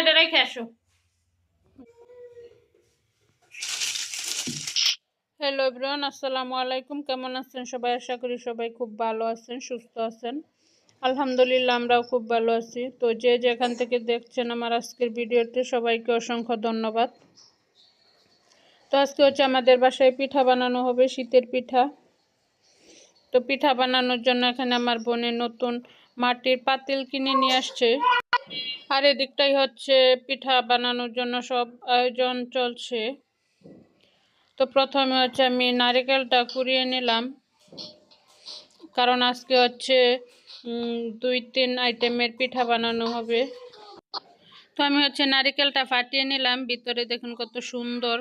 এটা hello everyone আসসালামু আলাইকুম। কেমন আছেন সবাই? আশা করি সবাই খুব ভালো আছেন, সুস্থ আছেন। আলহামদুলিল্লাহ, আমরাও খুব ভালো আছি। তো যে যেখান থেকে দেখছেন আমার আজকের ভিডিওতে, সবাইকে অসংখ্য ধন্যবাদ। তো আজকে হচ্ছে আমাদের বাসায় পিঠা বানানো হবে, শীতের পিঠা। তো পিঠা বানানোর জন্য এখানে আমার বোনের নতুন মাটির পাতিল কিনে নিয়ে আসছে। আর এদিকটাই হচ্ছে পিঠা বানানোর জন্য সব আয়োজন চলছে। তো প্রথমে হচ্ছে আমি নারিকেলটা কুড়িয়ে নিলাম। কারণ আজকে হচ্ছে দুই তিন আইটেমের পিঠা বানানো হবে। তো আমি হচ্ছে নারিকেলটা ফাটিয়ে নিলাম। ভিতরে দেখুন কত সুন্দর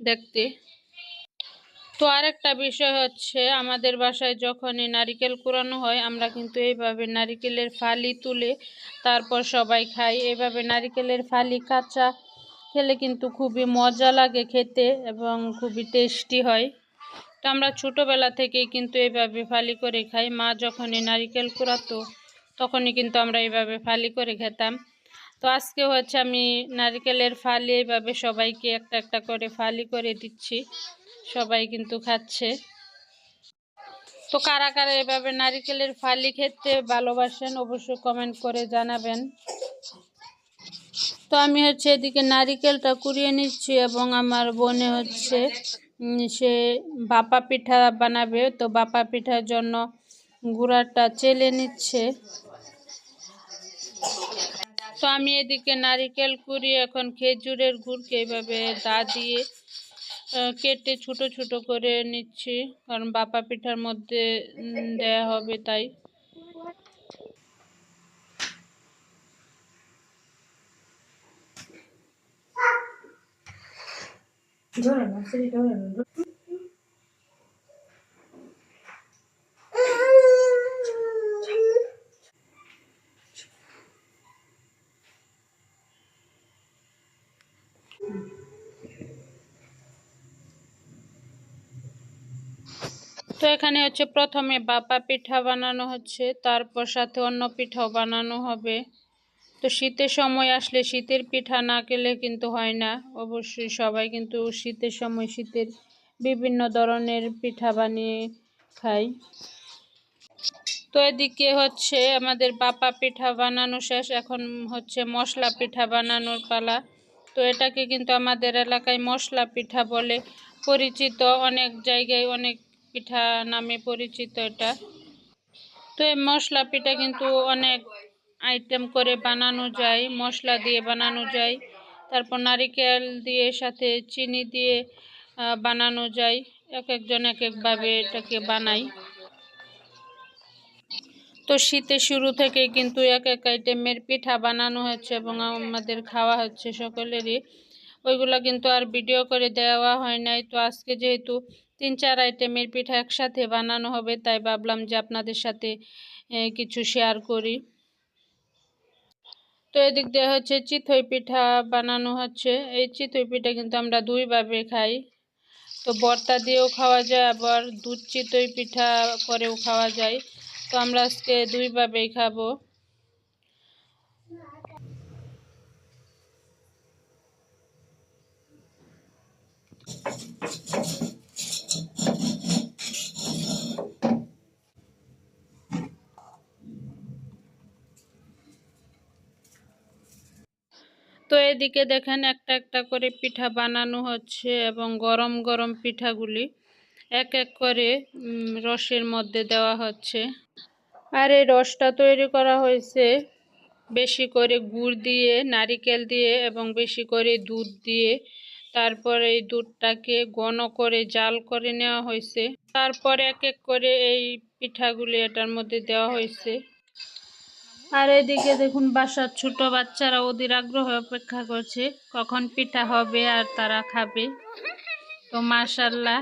দেখতে। তো আরেকটা বিষয় হচ্ছে, আমাদের বাসায় যখনই নারিকেল কুড়ানো হয়, আমরা কিন্তু এইভাবে নারিকেলের ফালি তুলে তারপর সবাই খাই। এইভাবে নারিকেলের ফালি কাঁচা খেলে কিন্তু খুবই মজা লাগে খেতে এবং খুবই টেস্টি হয়। তো আমরা ছোটোবেলা থেকেই কিন্তু এইভাবে ফালি করে খাই। মা যখনই নারিকেল কুড়াতো, তখনই কিন্তু আমরা এইভাবে ফালি করে খেতাম। তো আজকে হচ্ছে আমি নারিকেলের ফালি এইভাবে সবাইকে একটা একটা করে ফালি করে দিচ্ছি। সবাই কিন্তু খাচ্ছে। তো কারা কারা এভাবে নারিকেলের ফালি খেতে ভালোবাসেন অবশ্যই কমেন্ট করে জানাবেন। তো আমি হচ্ছে এদিকে নারিকেলটা কুড়িয়ে নিচ্ছি এবং আমার বোনে হচ্ছে সে বাপা পিঠা বানাবে। তো বাপা পিঠার জন্য গুঁড়াটা চেলে নিচ্ছে। তো আমি এদিকে নারিকেল কুড়িয়ে এখন খেজুরের গুড়কে এইভাবে দা দিয়ে কেটে ছোট ছোট করে নিচ্ছি। কারণ বাপা পিঠার মধ্যে দেয়া হবে তাই। ধরে না তো এখানে হচ্ছে প্রথমে বাপা পিঠা বানানো হচ্ছে, তারপর সাথে অন্য পিঠাও বানানো হবে। তো শীতের সময় আসলে শীতের পিঠা না খেলে কিন্তু হয় না। অবশ্যই সবাই কিন্তু শীতের সময় শীতের বিভিন্ন ধরনের পিঠা বানিয়ে খাই তো এদিকে হচ্ছে আমাদের বাপা পিঠা বানানো শেষ, এখন হচ্ছে মশলা পিঠা বানানোর পালা। তো এটাকে কিন্তু আমাদের এলাকায় মশলা পিঠা বলে পরিচিত অনেক জায়গায় অনেক পিঠা নামে পরিচিত এটা। তো এই মশলা পিঠা কিন্তু অনেক আইটেম করে বানানো যায়, মশলা দিয়ে বানানো যায়। তারপর নারিকেল দিয়ে, সাথে চিনি দিয়ে বানানো যায়। এক একজন এক একভাবে এটাকে বানাই তো শীতের শুরু থেকে কিন্তু এক এক আইটেমের পিঠা বানানো হচ্ছে এবং আমাদের খাওয়া হচ্ছে সকলেরই। ওইগুলো কিন্তু আর ভিডিও করে দেওয়া হয় নাই। তো আজকে যেহেতু তিন চার আইটেমের পিঠা একসাথে বানানো হবে, তাই ভাবলাম যে আপনাদের সাথে কিছু শেয়ার করি। তো এদিক দিয়ে হচ্ছে চিতই পিঠা বানানো হচ্ছে। এই চিতই পিঠা কিন্তু আমরা দুইভাবে খাই। তো বর্তা দিয়েও খাওয়া যায়, আবার দুধ চিতই পিঠা করেও খাওয়া যায়। তো আমরা আজকে দুইভাবেই খাব। তো এদিকে দেখেন একটা একটা করে পিঠা বানানো হচ্ছে এবং গরম গরম পিঠাগুলি এক এক করে রসের মধ্যে দেওয়া হচ্ছে। আর এই রসটা তৈরি করা হয়েছে বেশি করে গুড় দিয়ে, নারিকেল দিয়ে এবং বেশি করে দুধ দিয়ে। তারপর এই দুধটাকে ঘন করে জাল করে নেওয়া হয়েছে। তারপর এক এক করে এই পিঠাগুলি এটার মধ্যে দেওয়া হয়েছে। আর এদিকে দেখুন বাসার ছোট বাচ্চারা ওদের আগ্রহ অপেক্ষা করছে, কখন পিঠা হবে আর তারা খাবে। তো মাশাল্লাহ,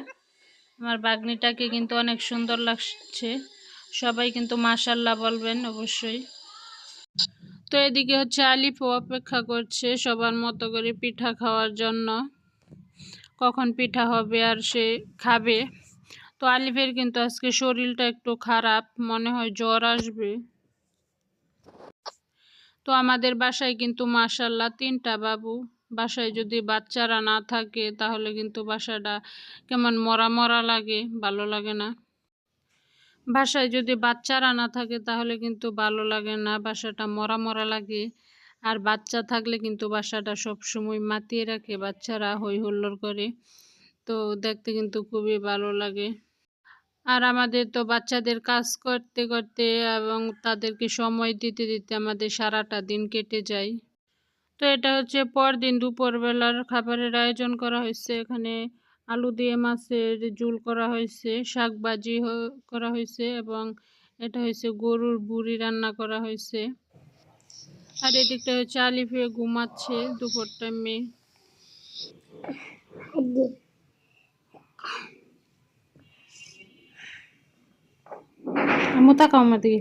আমার বাগনিটাকে কিন্তু অনেক সুন্দর লাগছে। সবাই কিন্তু মাশাল্লাহ বলবেন অবশ্যই। তো এদিকে হচ্ছে আলিফও অপেক্ষা করছে সবার মতো করে পিঠা খাওয়ার জন্য। কখন পিঠা হবে আর সে খাবে। তো আলিফের কিন্তু আজকে শরীরটা একটু খারাপ, মনে হয় জ্বর আসবে। তো আমাদের বাসায় কিন্তু মাশাল্লাহ তিনটা বাবু। বাসায় যদি বাচ্চারা না থাকে, তাহলে কিন্তু বাসাটা কেমন মরা মরা লাগে, ভালো লাগে না। বাসায় যদি বাচ্চারা না থাকে, তাহলে কিন্তু ভালো লাগে না, বাসাটা মরা মরা লাগে। আর বাচ্চা থাকলে কিন্তু বাসাটা সবসময় মাতিয়ে রাখে, বাচ্চারা হই হুল্লোড় করে। তো দেখতে কিন্তু খুবই ভালো লাগে। আর আমাদের তো বাচ্চাদের কাজ করতে করতে এবং তাদেরকে সময় দিতে দিতে আমাদের সারাটা দিন কেটে যায়। তো এটা হচ্ছে পরদিন দুপুরবেলার খাবারের আয়োজন করা হয়েছে। এখানে আলু দিয়ে মাছের ঝুল করা হয়েছে, শাক ভাজি করা হয়েছে এবং এটা হয়েছে গরুর বুড়ি রান্না করা হয়েছে। আর এদিকটা হচ্ছে আলিফে ঘুমাচ্ছে দুপুর টাইমে আমু তাকাও আমার দিকে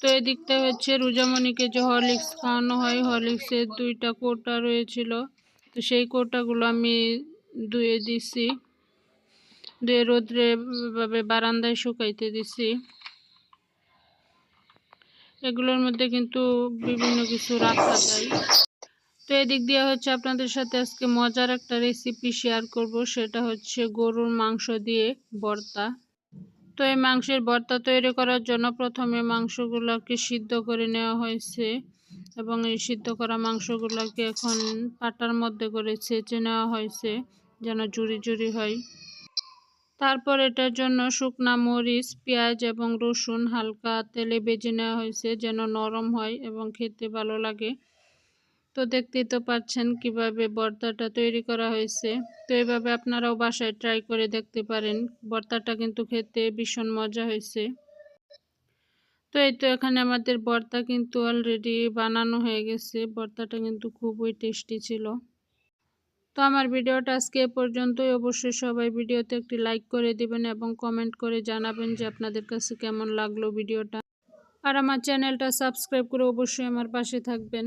তো এদিকটা হচ্ছে রুজামণিকে যে হরলিক্স খাওয়ানো হয়, হরলিক্সের দুইটা কোটা রয়েছিল। তো সেই কোটাগুলো আমি ধুয়ে দিছি। ধুয়ে রোদ্রে ভাবে বারান্দায় শুকাইতে দিছি। এগুলোর মধ্যে কিন্তু বিভিন্ন কিছু রাখা যায়। তো এদিক দিয়ে হচ্ছে আপনাদের সাথে আজকে মজার একটা রেসিপি শেয়ার করব, সেটা হচ্ছে গরুর মাংস দিয়ে ভর্তা। তো এই মাংসের ভর্তা তৈরি করার জন্য প্রথমে মাংসগুলোকে সিদ্ধ করে নেওয়া হয়েছে এবং এই সিদ্ধ করা মাংসগুলোকে এখন পাটার মধ্যে করে ছেঁচে নেওয়া হয়েছে যেন জুড়ি জুড়ি হয়। তারপর এটার জন্য শুকনা মরিচ, পেঁয়াজ এবং রসুন হালকা তেলে বেজে নেওয়া হয়েছে যেন নরম হয় এবং খেতে ভালো লাগে। তো দেখতেই তো পাচ্ছেন কীভাবে ভর্তাটা তৈরি করা হয়েছে। তো এইভাবে আপনারাও বাসায় ট্রাই করে দেখতে পারেন। ভর্তাটা কিন্তু খেতে ভীষণ মজা হয়েছে। তো এই তো এখানে আমাদের ভর্তা কিন্তু অলরেডি বানানো হয়ে গেছে। ভর্তাটা কিন্তু খুবই টেস্টি ছিল। তো আমার ভিডিওটা আজকে এ পর্যন্তই। অবশ্যই সবাই ভিডিওতে একটি লাইক করে দিবেন এবং কমেন্ট করে জানাবেন যে আপনাদের কাছে কেমন লাগল ভিডিওটা। আর আমার চ্যানেলটা সাবস্ক্রাইব করে অবশ্যই আমার পাশে থাকবেন।